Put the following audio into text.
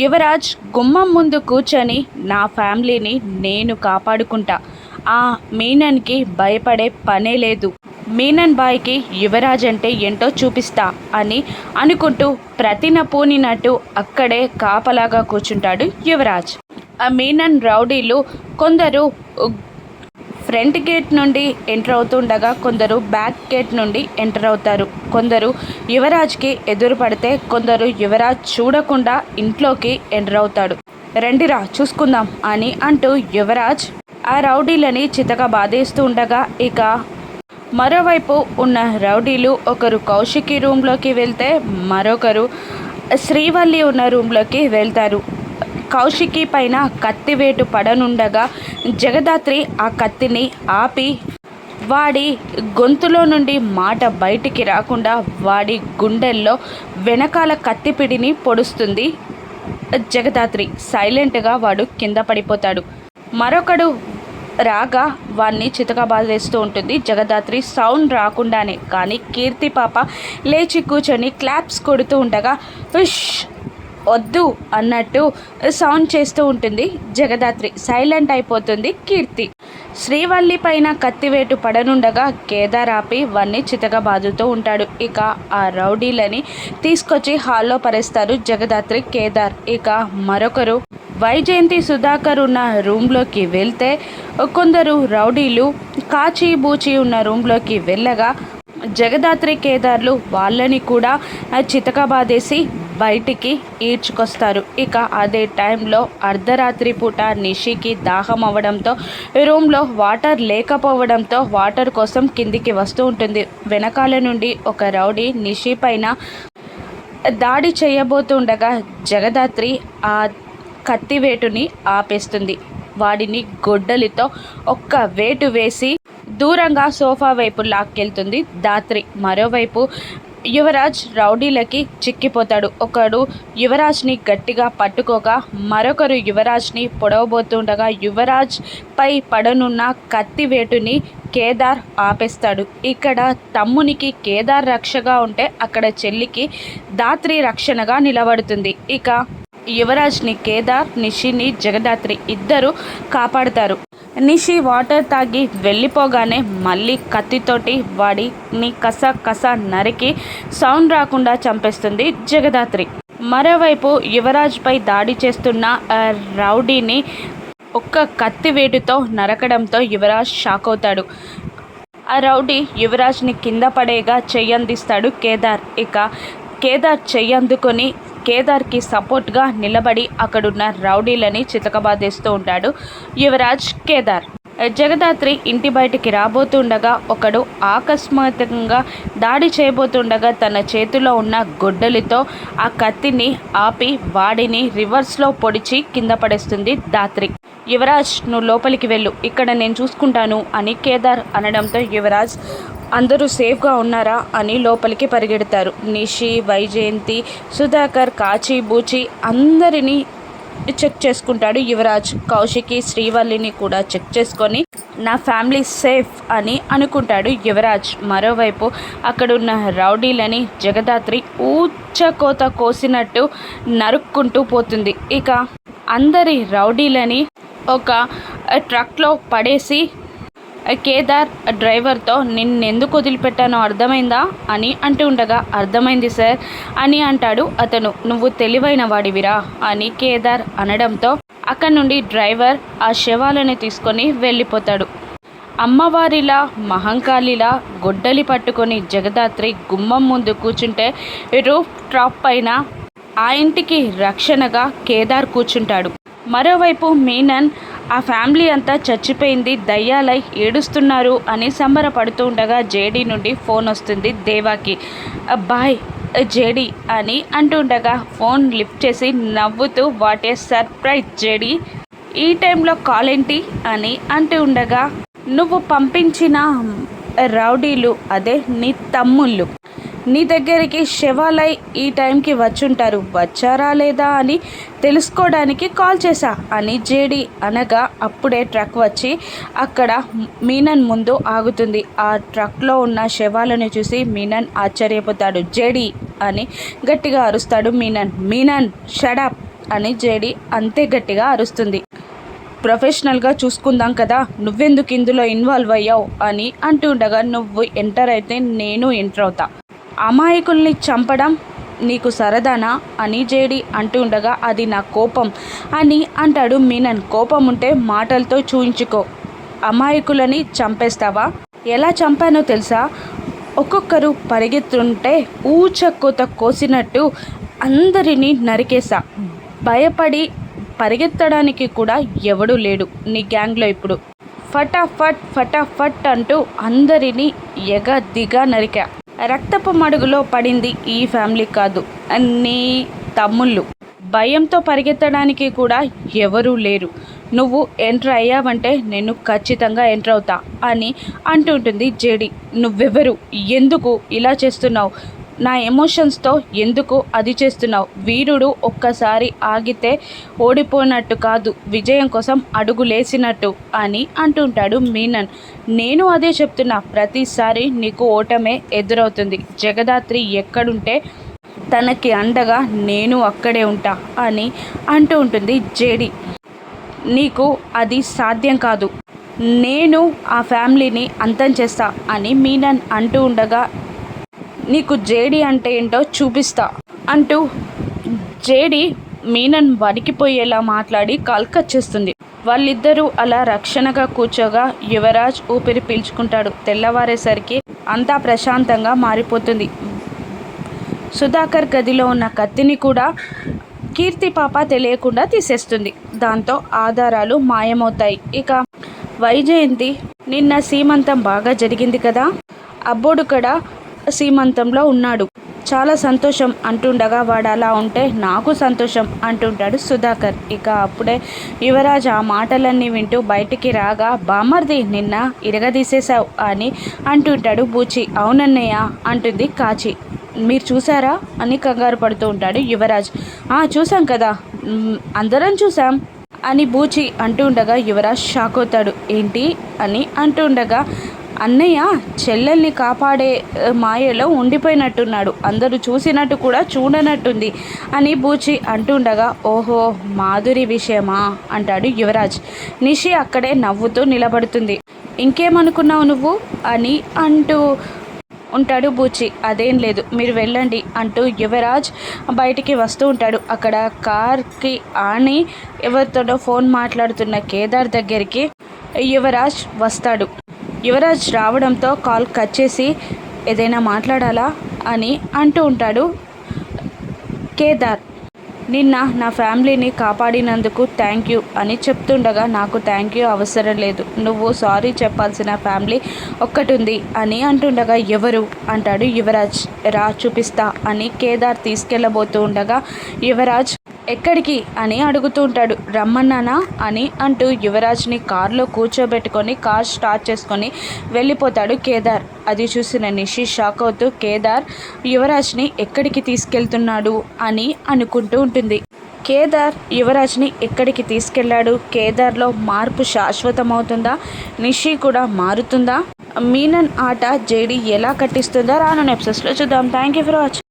యువరాజ్ గుమ్మం ముందు కూర్చొని నా ఫ్యామిలీని నేను కాపాడుకుంటా. ఆ మీనన్కి భయపడే పనే లేదు. మీనన్ బాయ్కి యువరాజ్ అంటే ఏంటో చూపిస్తా అని అనుకుంటూ ప్రతిన పూనినట్టు అక్కడే కాపలాగా కూర్చుంటాడు యువరాజ్. ఆ మీనన్ రౌడీలు కొందరు ఫ్రంట్ గేట్ నుండి ఎంటర్ అవుతుండగా కొందరు బ్యాక్ గేట్ నుండి ఎంటర్ అవుతారు. కొందరు యువరాజ్కి ఎదురు పడితే కొందరు యువరాజ్ చూడకుండా ఇంట్లోకి ఎంటర్ అవుతాడు. రండిరా చూసుకుందాం అని అంటూ యువరాజ్ ఆ రౌడీలని చితక బాధేస్తూ ఉండగా ఇక మరోవైపు ఉన్న రౌడీలు ఒకరు కౌశికి రూమ్లోకి వెళ్తే మరొకరు శ్రీవల్లి ఉన్న రూమ్లోకి వెళ్తారు. కౌశికి పైన కత్తివేటు పడనుండగా జగదాత్రి ఆ కత్తిని ఆపి వాడి గొంతులో నుండి మాట బయటికి రాకుండా వాడి గుండెల్లో వెనకాల కత్తిపిడిని పొడుస్తుంది. జగదాత్రి సైలెంట్గా వాడు కింద పడిపోతాడు. మరొకడు రాగా వాడిని చితకబాదేస్తూ ఉంటుంది. జగదాత్రి సౌండ్ రాకుండానే కానీ కీర్తి పాప లేచి కూర్చొని క్లాప్స్ కొడుతూ ఉండగా ఉష్ వద్దు అన్నట్టు సౌండ్ చేస్తూ ఉంటుంది. జగదాత్రి సైలెంట్ అయిపోతుంది కీర్తి. శ్రీవల్లి పైన కత్తివేటు పడనుండగా కేదార్ ఆపి వాన్ని చితకబాదుతూ ఉంటాడు. ఇక ఆ రౌడీలని తీసుకొచ్చి హాల్లో పరేస్తారు జగదాత్రి కేదార్. ఇక మరొకరు వైజయంతి సుధాకర్ ఉన్న రూమ్లోకి వెళ్తే కొందరు రౌడీలు కాచి బూచి ఉన్న రూమ్లోకి వెళ్ళగా జగదాత్రి కేదార్లు వాళ్ళని కూడా చితకబాదేసి బయటికి ఈడ్చుకొస్తారు. ఇక అదే టైంలో అర్ధరాత్రి పూట నిషికి దాహం అవ్వడంతో రూమ్లో వాటర్ లేకపోవడంతో వాటర్ కోసం కిందికి వస్తూ ఉంటుంది. వెనకాల నుండి ఒక రౌడీ నిషి పైన దాడి చేయబోతుండగా జగదాత్రి ఆ కత్తి వేటుని ఆపేస్తుంది. వాడిని గొడ్డలితో ఒక్క వేటు వేసి దూరంగా సోఫా వైపు లాక్కెళ్తుంది దాత్రి. మరోవైపు యువరాజ్ రౌడీలకి చిక్కిపోతాడు. ఒకడు యువరాజ్ని గట్టిగా పట్టుకోగా మరొకరు యువరాజ్ని పొడవబోతుండగా యువరాజ్ పై పడనున్న కత్తి వేటుని కేదార్ ఆపేస్తాడు. ఇక్కడ తమ్మునికి కేదార్ రక్షగా ఉంటే అక్కడ చెల్లికి దాత్రి రక్షణగా నిలబడుతుంది. ఇక యువరాజ్ని కేదార్ నిషిని జగదాత్రి ఇద్దరు కాపాడుతారు. నిషి వాటర్ తాగి వెళ్ళిపోగానే మళ్ళీ కత్తితోటి వాడిని కస కస నరికి సౌండ్ రాకుండా చంపేస్తుంది జగదాత్రి. మరోవైపు యువరాజ్పై దాడి చేస్తున్న రౌడీని ఒక్క కత్తి వేటుతో నరకడంతో యువరాజ్ షాక్ అవుతాడు. ఆ రౌడీ యువరాజ్ని కింద పడేగా చెయ్యందిస్తాడు కేదార్. ఇక కేదార్ చెయ్యందుకొని కేదార్కి సపోర్ట్గా నిలబడి అక్కడున్న రౌడీలని చితకబాదేస్తూ ఉంటాడు యువరాజ్ కేదార్. జగదాత్రి ఇంటి బయటికి రాబోతుండగా ఒకడు ఆకస్మాత్తుగా దాడి చేయబోతుండగా తన చేతిలో ఉన్న గొడ్డలితో ఆ కత్తిని ఆపి వాడిని రివర్స్లో పొడిచి కింద పడేస్తుంది దాత్రి. యువరాజ్ నువ్వు లోపలికి వెళ్ళు ఇక్కడ నేను చూసుకుంటాను అని కేదార్ అనడంతో యువరాజ్ అందరూ సేఫ్గా ఉన్నారా అని లోపలికి పరిగెడతారు. నిషి వైజయంతి సుధాకర్ కాచి బూచి అందరినీ చెక్ చేసుకుంటాడు యువరాజ్. కౌశికి శ్రీవల్లిని కూడా చెక్ చేసుకొని నా ఫ్యామిలీ సేఫ్ అని అనుకుంటాడు యువరాజ్. మరోవైపు అక్కడున్న రౌడీలని జగదాత్రి ఊచకోత కోసినట్టు నరుక్కుంటూ పోతుంది. ఇక అందరి రౌడీలని ఒక ట్రక్లో పడేసి కేదార్ డ్రైవర్తో నిన్నెందుకు వదిలిపెట్టానో అర్థమైందా? అని అంటూ ఉండగా అర్థమైంది సార్. అని అంటాడు అతను. నువ్వు తెలివైన వాడివిరా? అని కేదార్ అనడంతో అక్కడి నుండి డ్రైవర్ ఆ శవాలను తీసుకొని వెళ్ళిపోతాడు. అమ్మవారిలా మహంకాళిలా గొడ్డలి పట్టుకొని జగదాత్రి గుమ్మం ముందు కూర్చుంటే రూఫ్ టాప్ పైన ఆ ఇంటికి రక్షణగా కేదార్ కూర్చుంటాడు. మరోవైపు మీనన్ ఆ ఫ్యామిలీ అంతా చచ్చిపోయింది దయ్యాలై ఏడుస్తున్నారు అని సంబరపడుతూ ఉండగా జేడీ నుండి ఫోన్ వస్తుంది దేవాకి. బాయ్ జేడీ అని అంటుండగా ఫోన్ లిఫ్ట్ చేసి నవ్వుతూ వాట్ ఏ సర్ప్రైజ్ జేడీ! ఈ టైంలో కాల్ ఏంటి? అని అంటూ ఉండగా నువ్వు పంపించిన రౌడీలు అదే నీ తమ్ముళ్ళు. నీ దగ్గరికి శవాలై ఈ టైంకి వచ్చుంటారు. వచ్చారా లేదా అని తెలుసుకోవడానికి కాల్ చేశా అని జేడి అనగా అప్పుడే ట్రక్ వచ్చి అక్కడ మీనన్ ముందు ఆగుతుంది. ఆ ట్రక్లో ఉన్న శవాలను చూసి మీనన్ ఆశ్చర్యపోతాడు. జేడి అని గట్టిగా అరుస్తాడు మీనన్. మీనన్ షడప్ అని జేడి అంతే గట్టిగా అరుస్తుంది. ప్రొఫెషనల్గా చూసుకుందాం కదా. నువ్వెందుకు ఇందులో ఇన్వాల్వ్ అయ్యావు? అని అంటుండగా నువ్వు ఎంటర్ అయితే నేను ఎంటర్ అవుతా. అమాయకుల్ని చంపడం నీకు సరదానా అని జేడి అంటుండగా అది నా కోపం అని అంటాడు మీనన్. కోపం ఉంటే మాటలతో చూయించుకో. అమాయకులని చంపేస్తావా? ఎలా చంపానో తెలుసా? ఒక్కొక్కరు పరిగెత్తుంటే ఊచకోత కోసినట్టు అందరినీ నరికేసా భయపడి పరిగెత్తడానికి కూడా ఎవడూ లేడు నీ గ్యాంగ్లో ఇప్పుడు. ఫటాఫట్ ఫటాఫట్ అంటూ అందరినీ ఎగ దిగా నరికా. రక్తపు మడుగులో పడింది ఈ ఫ్యామిలీ కాదు నీ తమ్ముళ్ళు. భయంతో పరిగెత్తడానికి కూడా ఎవరూ లేరు. నువ్వు ఎంటర్ అయ్యావంటే నేను ఖచ్చితంగా ఎంటర్ అవుతా అని అంటుంటుంది జేడి. నువ్వెవరు? ఎందుకు ఇలా చేస్తున్నావు? నా ఎమోషన్స్తో ఎందుకు అది చేస్తున్నావు? వీరుడు ఒక్కసారి ఆగితే ఓడిపోయినట్టు కాదు విజయం కోసం అడుగులేసినట్టు అని అంటుంటాడు మీనన్. నేను అదే చెప్తున్నా ప్రతిసారి నీకు ఓటమే ఎదురవుతుంది. జగదాత్రి ఎక్కడుంటే తనకి అండగా నేను అక్కడే ఉంటా అని అంటూ ఉంటుంది జేడి. నీకు అది సాధ్యం కాదు. నేను ఆ ఫ్యామిలీని అంతం చేస్తా అని మీనన్ అంటూ ఉండగా నీకు జేడి అంటే ఏంటో చూపిస్తా అంటూ జేడి మీనన్ వణికిపోయేలా మాట్లాడి కాల్కచ్చేస్తుంది చేస్తుంది. వాళ్ళిద్దరూ అలా రక్షణగా కూర్చోగా యువరాజ్ ఊపిరి పీల్చుకుంటాడు. తెల్లవారేసరికి అంతా ప్రశాంతంగా మారిపోతుంది. సుధాకర్ గదిలో ఉన్న కత్తిని కూడా కీర్తి పాప తెలియకుండా తీసేస్తుంది. దాంతో ఆధారాలు మాయమవుతాయి. ఇక వైజయంతి నిన్న సీమంతం బాగా జరిగింది కదా? అబ్బోడు కూడా సీమంతంలో ఉన్నాడు. చాలా సంతోషం అంటుండగా వాడు అలా ఉంటే నాకు సంతోషం అంటుంటాడు సుధాకర్. ఇక అప్పుడే యువరాజ్ ఆ మాటలన్నీ వింటూ బయటికి రాగా బామర్ది నిన్న ఇరగదీసేశావు అని అంటుంటాడు బూచి. అవునన్నయ్య అంటుంది కాచి. మీరు చూసారా అని కంగారు పడుతూ ఉంటాడు యువరాజ్. ఆ చూసాం కదా. అందరం చూసాం అని బూచి అంటూ ఉండగా యువరాజ్ షాక్ అవుతాడు. ఏంటి? అని అంటూ ఉండగా అన్నయ్య చెల్లెల్ని కాపాడే మాయలో ఉండిపోయినట్టున్నాడు. అందరూ చూసినట్టు కూడా చూడనట్టుంది అని బూచి అంటుండగా ఓహో మాధురి విషయమా? అంటాడు యువరాజ్. నిషి అక్కడే నవ్వుతూ నిలబడుతుంది. ఇంకేమనుకున్నావు నువ్వు? అని అంటూ ఉంటాడు బూచి. అదేం లేదు మీరు వెళ్ళండి అంటూ యువరాజ్ బయటికి వస్తూ ఉంటాడు. అక్కడ కార్కి ఆని ఎవరితోనో ఫోన్ మాట్లాడుతున్న కేదార్ దగ్గరికి యువరాజ్ వస్తాడు. యువరాజ్ రావడంతో కాల్ కట్ చేసి ఏదైనా మాట్లాడాలా? అని అంటూ ఉంటాడు కేదార్. నిన్న నా ఫ్యామిలీని కాపాడినందుకు థ్యాంక్ యూ అని చెప్తుండగా నాకు థ్యాంక్ యూ అవసరం లేదు. నువ్వు సారీ చెప్పాల్సిన ఫ్యామిలీ ఒక్కటి ఉంది అని అంటుండగా ఎవరు? అంటాడు యువరాజ్. రా చూపిస్తా అని కేదార్ తీసుకెళ్ళబోతూ ఉండగా యువరాజ్ ఎక్కడికి అని అడుగుతూ ఉంటాడు. రమ్మన్నానా అని అంటూ యువరాజ్ని కారులో కూర్చోబెట్టుకొని కార్ స్టార్ట్ చేసుకొని వెళ్ళిపోతాడు కేదార్. అది చూసిన నిషి షాక్ అవుతూ కేదార్ యువరాజ్ని ఎక్కడికి తీసుకెళ్తున్నాడు అని అనుకుంటూ ఉంటుంది. కేదార్ యువరాజ్ని ఎక్కడికి తీసుకెళ్ళాడు? కేదార్లో మార్పు శాశ్వతమవుతుందా? నిషి కూడా మారుతుందా? మీనన్ ఆట జేడి ఎలా కట్టిస్తుందా? రానున్న ఎపిసోడ్స్లో చూద్దాం. Thank you for watching